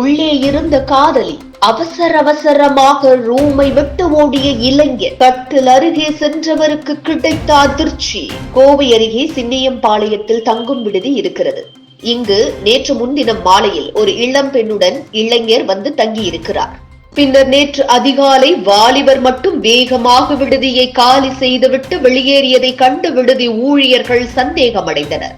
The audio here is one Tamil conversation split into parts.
உள்ளே இருந்த காதலி அவசர அவசரமாக ரூமை விட்டு ஓடிய இளைஞர் கட்டில் அருகே சென்றவருக்கு கிடைத்த அதிர்ச்சி. கோவை அருகே சின்னியம்பாளையத்தில் தங்கும் விடுதி இருக்கிறது. இங்கு நேற்று முன்தினம் மாலையில் ஒரு இளம் பெண்ணுடன் இளைஞர் வந்து தங்கியிருக்கிறார். பின்னர் நேற்று அதிகாலை வாலிபர் மட்டும் வேகமாக விடுதியை காலி செய்துவிட்டு வெளியேறியதை கண்டு விடுதி ஊழியர்கள் சந்தேகமடைந்தனர்.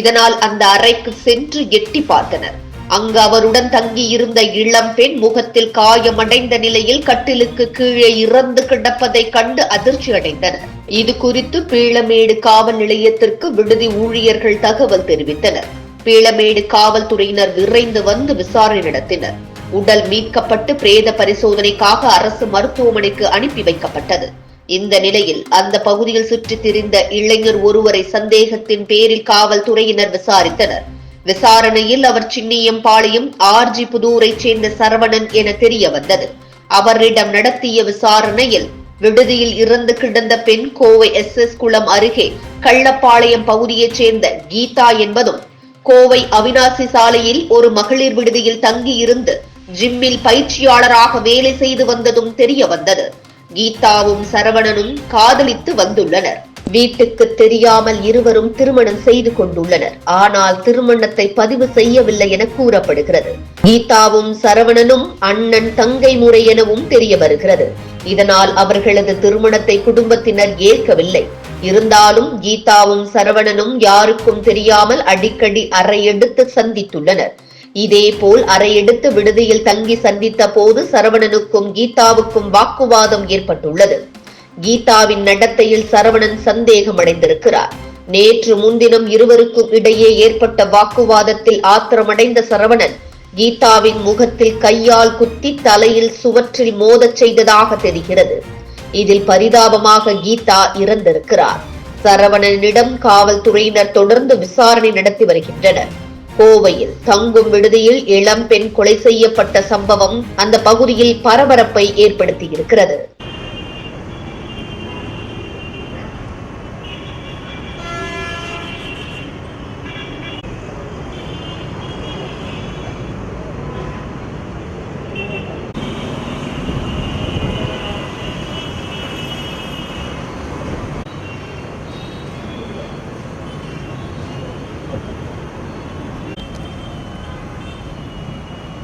இதனால் அந்த அறைக்கு சென்று எட்டி பார்த்தனர். அங்கு அவருடன் தங்கியிருந்த இளம் பெண் முகத்தில் காயமடைந்த நிலையில் கட்டிலுக்கு கீழே இறந்து கிடப்பதை கண்டு அதிர்ச்சி அடைந்தனர். இது குறித்து பீளமேடு காவல் நிலையத்திற்கு விடுதி ஊழியர்கள் தகவல் தெரிவித்தனர். பீளமேடு காவல்துறையினர் விரைந்து வந்து விசாரணை நடத்தினர். உடல் மீட்கப்பட்டு பிரேத பரிசோதனைக்காக அரசு மருத்துவமனைக்கு அனுப்பி வைக்கப்பட்டது. இந்த நிலையில் அந்த பகுதியில் சுற்றித் திரிந்த இளைஞர் ஒருவரை சந்தேகத்தின் பேரில் காவல்துறையினர் விசாரித்தனர். விசாரணையில் அவர் சின்னியம்பாளையம் ஆர்ஜி புதூரைச் சேர்ந்த சரவணன் என தெரிய வந்தது அவரிடம் நடத்திய விசாரணையில் விடுதியில் இறந்து கிடந்த பெண் கோவை எஸ் எஸ் குளம் அருகே கள்ளப்பாளையம் பகுதியைச் சேர்ந்த கீதா என்பதும் கோவை அவினாசி சாலையில் ஒரு மகளிர் விடுதியில் தங்கியிருந்து ஜிம்மில் பயிற்சியாளராக வேலை செய்து வந்ததும் தெரிய வந்தது கீதாவும் சரவணனும் காதலித்து வந்துள்ளனர். வீட்டுக்கு தெரியாமல் இருவரும் திருமணம் செய்து கொண்டுள்ளனர். ஆனால் திருமணத்தை பதிவு செய்யவில்லை என கூறப்படுகிறது. கீதாவும் சரவணனும் அண்ணன் தங்கை முறை எனவும் தெரிய வருகிறது. இதனால் அவர்களது திருமணத்தை குடும்பத்தினர் ஏற்கவில்லை. இருந்தாலும் கீதாவும் சரவணனும் யாருக்கும் தெரியாமல் அடிக்கடி அறையெடுத்து சந்தித்துள்ளனர். இதேபோல் அறையெடுத்து விடுதியில் தங்கி சந்தித்த போது சரவணனுக்கும் கீதாவுக்கும் வாக்குவாதம் ஏற்பட்டுள்ளது. கீதாவின் நடத்தையில் சரவணன் சந்தேகமடைந்திருக்கிறார். நேற்று முன்தினம் இருவருக்கும் இடையே ஏற்பட்ட வாக்குவாதத்தில் ஆத்திரமடைந்த சரவணன் கீதாவின் முகத்தில் கையால் குத்தி தலையில் சுவற்றில் மோதச் செய்ததாக தெரிகிறது. இதில் பரிதாபமாக கீதா இறந்திருக்கிறார். சரவணனிடம் காவல்துறையினர் தொடர்ந்து விசாரணை நடத்தி வருகின்றனர். கோவையில் தங்கும் விடுதியில் இளம் பெண் கொலை செய்யப்பட்ட சம்பவம் அந்த பகுதியில் பரபரப்பை ஏற்படுத்தியிருக்கிறது.